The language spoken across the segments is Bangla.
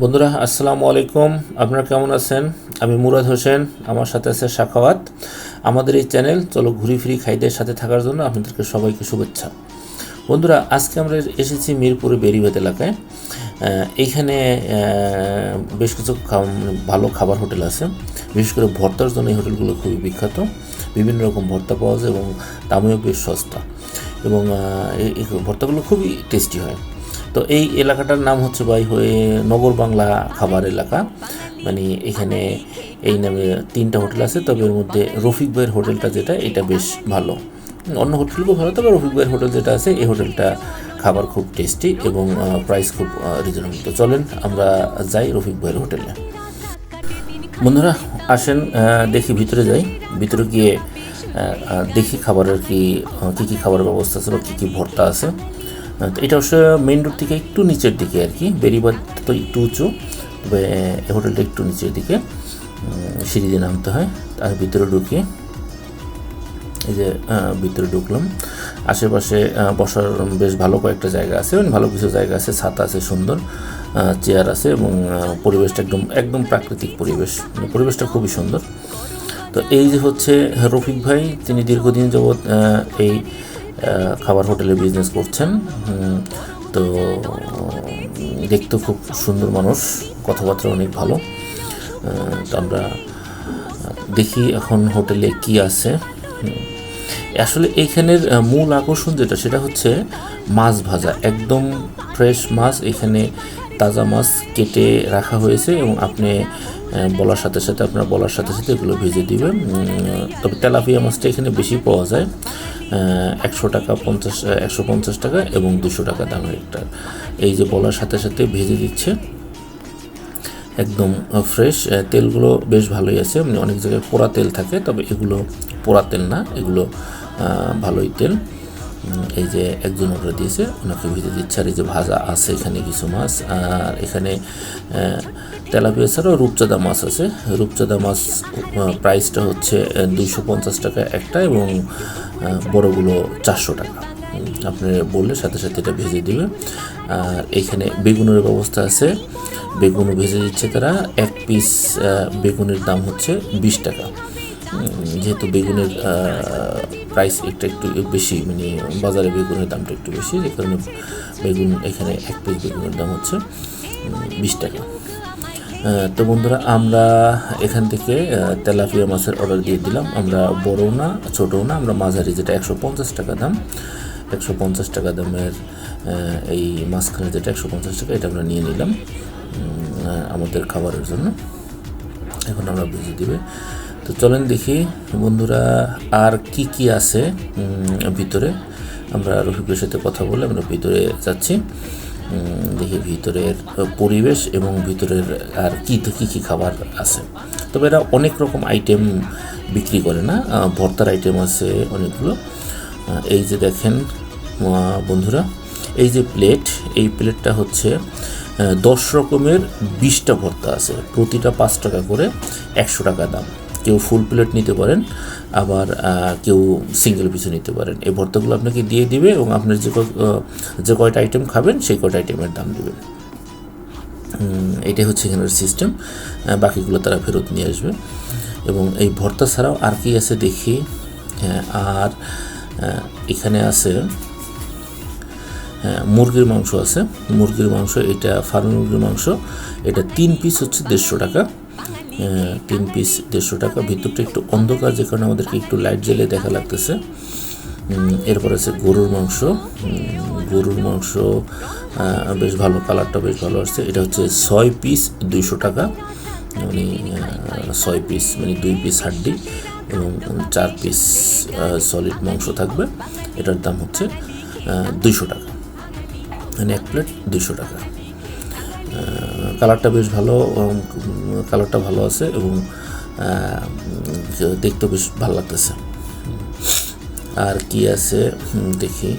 বন্ধুরা, আসসালামু আলাইকুম। আপনারা কেমন আছেন? আমি মুরাদ হোসেন, আমার সাথে আছে সাখাওয়াত আমাদের এই চ্যানেল চলো ঘুরি ফিরি খাইদের সাথে থাকার জন্য আপনাদেরকে সবাইকে শুভেচ্ছা। বন্ধুরা, আজকে আমরা এসেছি মিরপুরে বেরিবাদ এলাকায়। এইখানে বেশ কিছু ভালো খাবার হোটেল আছে। বিশেষ করে ভর্তার জন্য এই হোটেলগুলো খুবই বিখ্যাত। বিভিন্ন রকম ভর্তা পাওয়া যায় এবং দামেও বেশ সস্তা। এবং এই ভর্তাগুলো খুবই টেস্টি হয়। তো এই এলাকাটার নাম হচ্ছে ভাই হয়ে নগর বাংলা খাবার এলাকা। মানে এখানে এই নামে তিনটা হোটেল আছে, তবে এর মধ্যে রফিক ভাইয়ের হোটেলটা যেটা, এটা বেশ ভালো। অন্য হোটেলগুলো ভালো, তবে রফিক ভাইয়ের হোটেল যেটা আছে, এই হোটেলটা খাবার খুব টেস্টি এবং প্রাইস খুব রিজনেবল তো চলেন আমরা যাই রফিক ভাইয়ের হোটেলে। বন্ধুরা, আসেন দেখি ভিতরে যাই। ভিতরে গিয়ে দেখি খাবারের কি কী কী খাবারের ব্যবস্থা আছে বা কী কী ভর্তা আছে। এটা অবশ্য মেইন রোড থেকে একটু নিচের দিকে আর কি, বেরিবাদ তো একটু উঁচু, তবে হোটেলটা একটু নিচের দিকে সিঁড়ি দিয়ে নামতে হয় তার ভিতরে ঢুকি, এই যে ভিতরে ঢুকলাম, আশেপাশে বসার বেশ ভালো কয়েকটা জায়গা আছে মানে ভালো কিছু জায়গা আছে ছাতা আছে সুন্দর চেয়ার আছে এবং পরিবেশটা একদম একদম প্রাকৃতিক পরিবেশ মানে পরিবেশটা খুবই সুন্দর। তো এই যে হচ্ছে রফিক ভাই, তিনি দীর্ঘদিন যাবৎ এই খাবার হোটেলে বিজনেস করছেন। তো, দেখতে খুব সুন্দর মানুষ, কথাবার্তা অনেক ভালো। তো আমরা দেখি এখন হোটেলে কি আছে। আসলে এইখানের মূল আকর্ষণ যেটা, সেটা হচ্ছে মাছ ভাজা। একদম ফ্রেশ মাছ, এখানে তাজা মাছ কেটে রাখা হয়েছে এবং আপনি বলার সাথে সাথে, আপনার বলার সাথে সাথে এগুলো ভেজে দিবেন। তবে তেলাপিয়া মাছটা এখানে বেশি পাওয়া যায় একশো টাকা পঞ্চাশ, একশো পঞ্চাশ টাকা এবং দুশো টাকা দামের একটা। এই যে বলার সাথে সাথে ভেজে দিচ্ছে, একদম ফ্রেশ তেলগুলো বেশ ভালোই আছে। মানে অনেক জায়গায় পোড়া তেল থাকে, তবে এগুলো পোড়া তেল না, এগুলো ভালোই তেল। এই যে একজন অর্ডার দিয়েছে, ওনাকে ভেজে দিচ্ছে। আর এই যে ভাজা আছে এখানে কিছু মাছ, আর এখানে তেলাপিয়া ছাড়াও রূপচাঁদা মাছ আছে। রূপচাঁদা মাছ প্রাইসটা হচ্ছে দুইশো পঞ্চাশ টাকা একটা এবং বড়গুলো চারশো টাকা। আপনি বললে সাথে সাথে এটা ভেজে দিবে। আর এখানে বেগুনের ব্যবস্থা আছে। বেগুনও ভেজে দিচ্ছে তারা। এক পিস বেগুনের দাম হচ্ছে বিশ টাকা। যেহেতু বেগুনের প্রাইস একটা একটু বেশি মানে বাজারে বেগুনের দামটা একটু বেশি, যে কারণে বেগুন এখানে এক পিস বেগুনের দাম হচ্ছে বিশ টাকা। তো বন্ধুরা, আমরা এখান থেকে তেলাপিয়া মাছের অর্ডার দিয়ে দিলাম। আমরা বড়ও না, ছোটও না, আমরা মাঝারি, যেটা একশো পঞ্চাশ টাকা দাম। একশো পঞ্চাশ টাকা দামের এই মাছখানে যেটা একশো পঞ্চাশ টাকা, এটা আমরা নিয়ে নিলাম আমাদের খাবারের জন্য। এখন আমরা বুঝে দিবে। তো চলেন দেখি বন্ধুরা আর কি কি আছে ভিতরে। আমরা রফিকের সাথে কথা বলে আমরা ভিতরে যাচ্ছি। দেখি ভিতরের পরিবেশ এবং ভিতরের আর কি কী কী খাবার আছে। তবে এরা অনেক রকম আইটেম বিক্রি করে না ভর্তার আইটেম আছে অনেকগুলো। এই যে দেখেন বন্ধুরা, এই যে প্লেট এই প্লেটটা হচ্ছে দশ রকমের বিশটা ভর্তা আছে। প্রতিটা পাঁচ টাকা করে একশো টাকা দাম। কেউ ফুল প্লেট নিতে পারেন আবার কেউ সিঙ্গেল পিছু নিতে পারেন। এই ভর্তাগুলো আপনাকে দিয়ে দিবে এবং আপনার যে যে কয়টা আইটেম খাবেন সেই কয়টা আইটেমের দাম দেবেন এটাই হচ্ছে এখানের সিস্টেম বাকিগুলো তারা ফেরত নিয়ে আসবে। এবং এই ভর্তা ছাড়াও আর কি আছে দেখি? হ্যাঁ, আর এখানে আছে হ্যাঁ, মুরগির মাংস আছে। মুরগির মাংস এটা ফার্ম মুরগির মাংস এটা তিন পিস হচ্ছে দেড়শো টাকা। তিন পিস দেড়শো টাকা। ভিতরটা একটু অন্ধকার, যে কারণে আমাদেরকে একটু লাইট জ্বেলে দেখা লাগতেছে। এরপর আছে গরুর মাংস। গরুর মাংস বেশ ভালো কালারটা বেশ ভালো আসছে। এটা হচ্ছে ছয় পিস দুইশো টাকা। মানে ছয় পিস মানে দুই পিস হাড্ডি এবং চার পিস সলিড মাংস থাকবে। এটার দাম হচ্ছে দুইশো টাকা। মানে এক প্লেট দুইশো টাকা। কালারটা বেশ ভালো কালারটা ভালো আছে এবং দেখতে বেশ ভালো লাগতেছে। আর কি আছে? দেখি।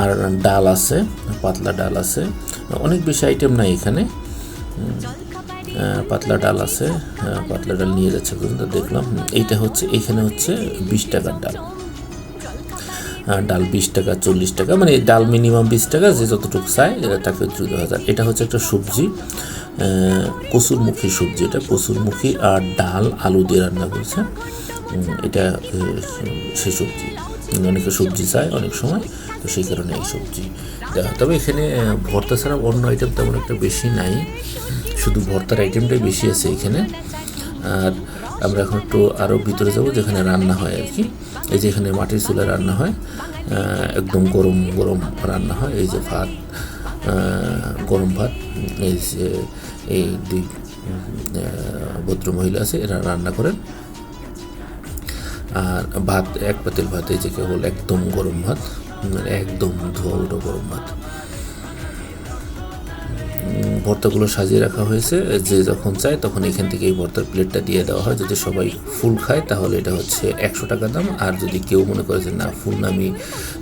আর ডাল আছে, পাতলা ডাল আছে। অনেক বেশি আইটেম নাই এখানে। পাতলা ডাল আছে পাতলা ডাল নিয়ে যাচ্ছে দেখলাম। এইটা হচ্ছে, এখানে হচ্ছে বিশ টাকার ডাল। ডাল বিশ টাকা, চল্লিশ টাকা মানে ডাল মিনিমাম বিশ টাকা, যে যতটুকু চায় তাকে চুরি হাজার। এটা হচ্ছে একটা সবজি কসুরমুখী সবজি। এটা কসুরমুখী আর ডাল, আলু দিয়ে রান্না করছে। এটা সেই সবজি। অনেকে সবজি চায় অনেক সময়, তো সেই কারণে এই সবজি তবে এখানে ভর্তা ছাড়া অন্য আইটেম তেমন একটা বেশি নাই। শুধু ভর্তার আইটেমটাই বেশি আছে এখানে। আর আমরা এখন একটু আরও ভিতরে যাব, যেখানে রান্না হয় আর কি। এই যে এখানে মাটির চুলে রান্না হয় একদম গরম গরম রান্না হয়, এই যে ভাত গরম ভাত, এই যে এই দুই ভদ্র মহিলা আছে, এরা রান্না করেন। আর ভাত, এক পাতিল ভাত, এই যে কেবল একদম গরম ভাত, একদম ধোয়া উঠো গরম ভাত। ভর্তাগুলো সাজিয়ে রাখা হয়েছে। যে যখন চায় তখন এখান থেকে এই ভর্তার প্লেটটা দিয়ে দেওয়া হয়। যদি সবাই ফুল খায় তাহলে এটা হচ্ছে একশো টাকা দাম। আর যদি কেউ মনে করে যে, না, ফুল আমি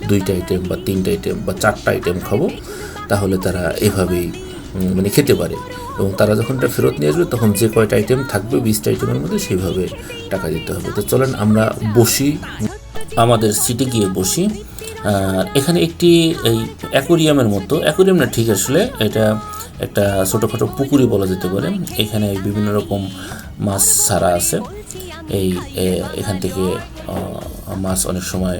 দুইটা আইটেম বা তিনটা আইটেম বা চারটা আইটেম খাব, তাহলে তারা এভাবেই মানে খেতে পারে। এবং তারা যখন এটা ফেরত নিয়ে আসবে, তখন যে কয়টা আইটেম থাকবে, বিশটা আইটেমের মধ্যে সেইভাবে টাকা দিতে হবে। তো চলেন আমরা বসি, আমাদের সিটে গিয়ে বসি। এখানে একটি এই অ্যাকোরিয়ামের মতো। অ্যাকোরিয়াম না, ঠিক আসলে এটা একটা ছোটোখাটো পুকুরি বলা যেতে পারে। এখানে বিভিন্ন রকম মাছ ছাড়া আছে। এই এখান থেকে মাছ অনেক সময়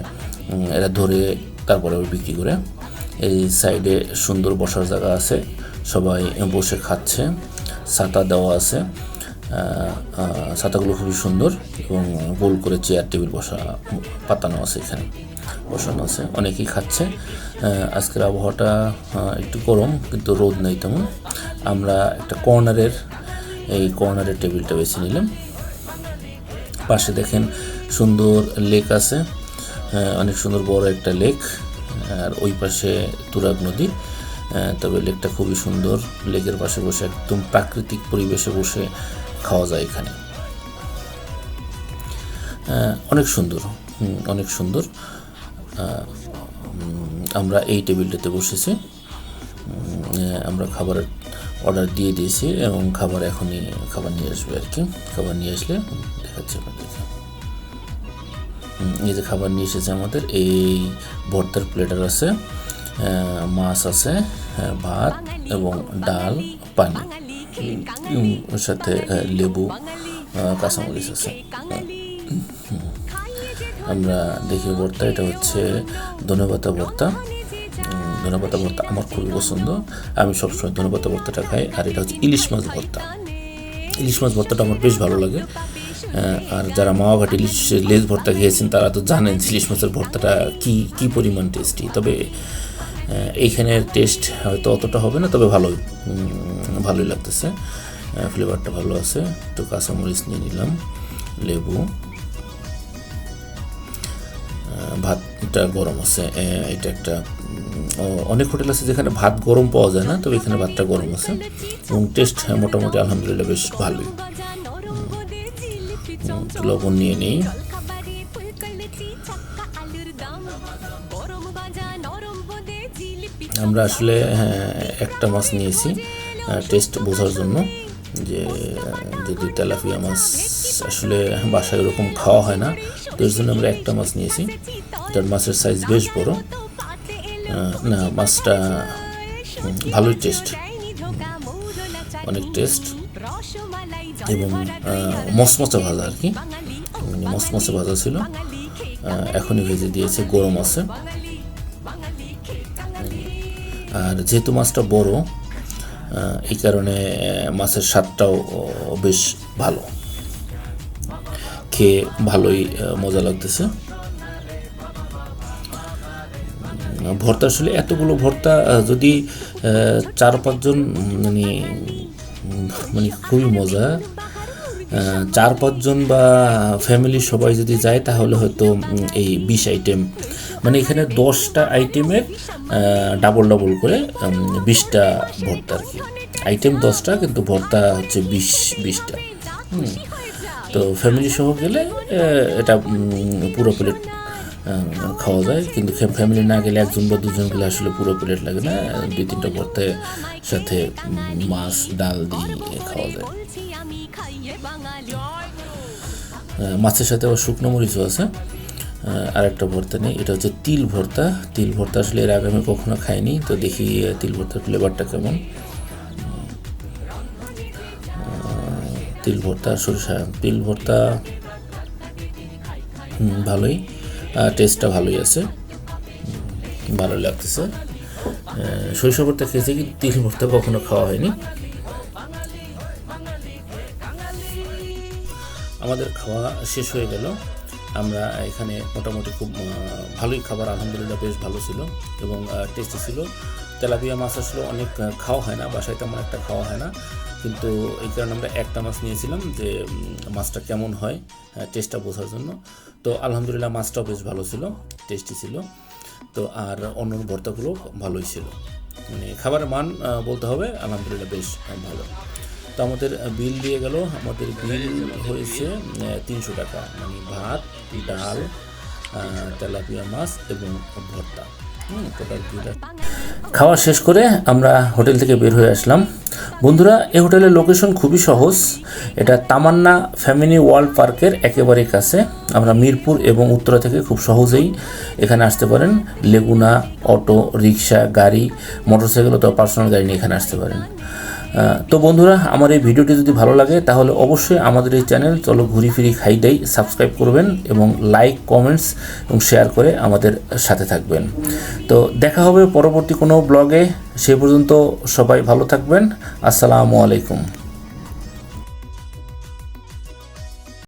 এরা ধরে তারপরে বিক্রি করে। এই সাইডে সুন্দর বসার জায়গা আছে। সবাই বসে খাচ্ছে। ছাতা দেওয়া আছে। ছাতাগুলো খুবই সুন্দর এবং গোল করে চেয়ার টেবিল বসা, পাতানো আছে এখানে। বসানো আছে। অনেকেই খাচ্ছে। আজকের আবহাওয়াটা একটু গরম, কিন্তু রোদ নেই তেমন। আমরা একটা কর্নারের, এই কর্নারের টেবিলটা বেছে নিলাম। পাশে দেখেন সুন্দর লেক আছে। অনেক সুন্দর বড় একটা লেক। আর ওই পাশে তুরাগ নদী। তবে লেকটা খুবই সুন্দর। লেকের পাশে বসে একদম প্রাকৃতিক পরিবেশে বসে খাওয়া যায় এখানে। অনেক সুন্দর। অনেক সুন্দর। আমরা এই টেবিলটাতে বসেছি। আমরা খাবারের অর্ডার দিয়ে দিয়েছি এবং খাবার এখনই খাবার নিয়ে আসবে আর কি। খাবার নিয়ে আসলে দেখাচ্ছি আপনাদেরকে। এই যে খাবার নিয়ে এসেছে আমাদের এই ভর্তার প্লেটার আছে মাছ আছে ভাত এবং ডাল পানি। সাথে লেবু কাঁচামরিচ আছে। আমরা দেখি ভর্তা এটা হচ্ছে ধনেপাতা ভর্তা ধনেপাতা ভর্তা আমার খুবই পছন্দ। আমি সবসময় ধনেপাতা ভর্তাটা খাই, আর এটা হচ্ছে ইলিশ মাছ ভর্তা ইলিশ মাছ ভর্তাটা আমার বেশ ভালো লাগে। আর যারা মাওয়াঘাট ইলিশ লেজ ভর্তা খেয়েছেন, তারা তো জানেন ইলিশ মাছের ভর্তাটা কি কি পরিমাণ টেস্টি তবে এইখানের টেস্ট হয়তো অতটা হবে না, তবে ভালোই। ভালোই লাগতেছে। ফ্লেভারটা ভালো আছে। একটু কাঁচামরিচ নিয়ে নিলাম, লেবু। ভাতটা গরম আছে এটা একটা অনেক হোটেল আছে যেখানে ভাত গরম পাওয়া যায় না তবে এখানে ভাতটা গরম আছে। এবং টেস্ট মোটামুটি আলহামদুলিল্লাহ বেশ ভালোই। লবণ নিয়ে নিই। আমরা আসলে হ্যাঁ, একটা মাছ নিয়েছি টেস্ট বোঝার জন্য যে যদি তেলাপিয়া মাছ আসলে বাসায় ওরকম খাওয়া হয় না তো এর জন্য আমরা একটা মাছ নিয়েছি। এটার মাছের সাইজ বেশ বড়। না মাছটা ভালোই টেস্ট অনেক টেস্ট এবং মচমচে ভাজা আর কি। মানে মচমচে ভাজা ছিল। এখনই ভেজে দিয়েছে গরম আছে। আর যেহেতু মাছটা বড় এই কারণে মাছের স্বাদটাও বেশ ভালো। খেয়ে ভালোই মজা লাগতেছে। ভর্তা আসলে এতগুলো ভর্তা যদি চার পাঁচজন মানে মানে খুবই মজা চার পাঁচজন বা ফ্যামিলি সবাই যদি যায়, তাহলে হয়তো এই বিশ আইটেম মানে এখানে দশটা আইটেমের ডাবল ডাবল করে বিশটা ভর্তা আর কি আইটেম দশটা, কিন্তু ভর্তা হচ্ছে বিশ, বিশটা। তো ফ্যামিলি সহ গেলে এটা পুরো প্লেট খাওয়া যায়। কিন্তু ফ্যামিলি না গেলে একজন বা দুজন গেলে আসলে পুরো প্লেট লাগে না। দুই তিনটা ভর্তার সাথে মাছ ডাল দিয়ে খাওয়া যায়। মাছের সাথে আবার শুকনো মরিচও আছে। আর একটা ভর্তা নেই। এটা হচ্ছে তিল ভর্তা। তিল ভর্তা আসলে এর আগে আমি কখনো খাইনি। তো দেখি তিল ভর্তার ফ্লেভারটা কেমন। তিল ভর্তা সরিষা তিল ভর্তা। হুম, ভালোই। টেস্টটা ভালোই আছে। ভালো লাগতেছে। সরিষা খেয়েছি কি তিল ভর্তা কখনো খাওয়া হয়নি। আমাদের খাওয়া শেষ হয়ে গেল। আমরা এখানে মোটামুটি খুব ভালোই খাবার, আলহামদুলিল্লাহ বেশ ভালো ছিল এবং টেস্টি ছিল। তেলাপিয়া মাছ আসলে অনেক খাওয়া হয় না, বাসায় তেমন একটা খাওয়া হয় না। কিন্তু এই কারণে আমরা একটা মাছ নিয়েছিলাম যে মাছটা কেমন হয় টেস্টটা বোঝার জন্য। তো আলহামদুলিল্লাহ মাছটাও বেশ ভালো ছিল টেস্টি ছিল। তো আর অন্য ভর্তাগুলো ভালোই ছিল। মানে খাবারের মান বলতে হবে আলহামদুলিল্লাহ বেশ ভালো। তো আমাদের বিল দিয়ে গেল আমাদের বিল হয়েছে তিনশো টাকা। মানে ভাত ডাল তেলাপিয়া মাছ এবং ভর্তা। হুম টোটাল বিল খাওয়া শেষ করে আমরা হোটেল থেকে বের হয়ে আসলাম। বন্ধুরা এই হোটেলের লোকেশন খুবই সহজ। এটা তামান্না ফ্যামিলি ওয়ার্ল্ড পার্কের একেবারে কাছে। আমরা মিরপুর এবং উত্তরা থেকে খুব সহজেই এখানে আসতে পারেন। লেগুনা অটো রিক্সা গাড়ি মোটরসাইকেল অথবা পার্সোনাল গাড়ি নিয়ে এখানে আসতে পারেন। তো বন্ধুরা, আমার এই ভিডিওটি যদি ভালো লাগে, তাহলে অবশ্যই আমাদের এই চ্যানেল চলো ঘুরি ফিরি খাই দেই সাবস্ক্রাইব করবেন এবং লাইক কমেন্টস এবং শেয়ার করে আমাদের সাথে থাকবেন। তো দেখা হবে পরবর্তী কোনো ব্লগে সে পর্যন্ত সবাই ভালো থাকবেন। আসসালামু আলাইকুম।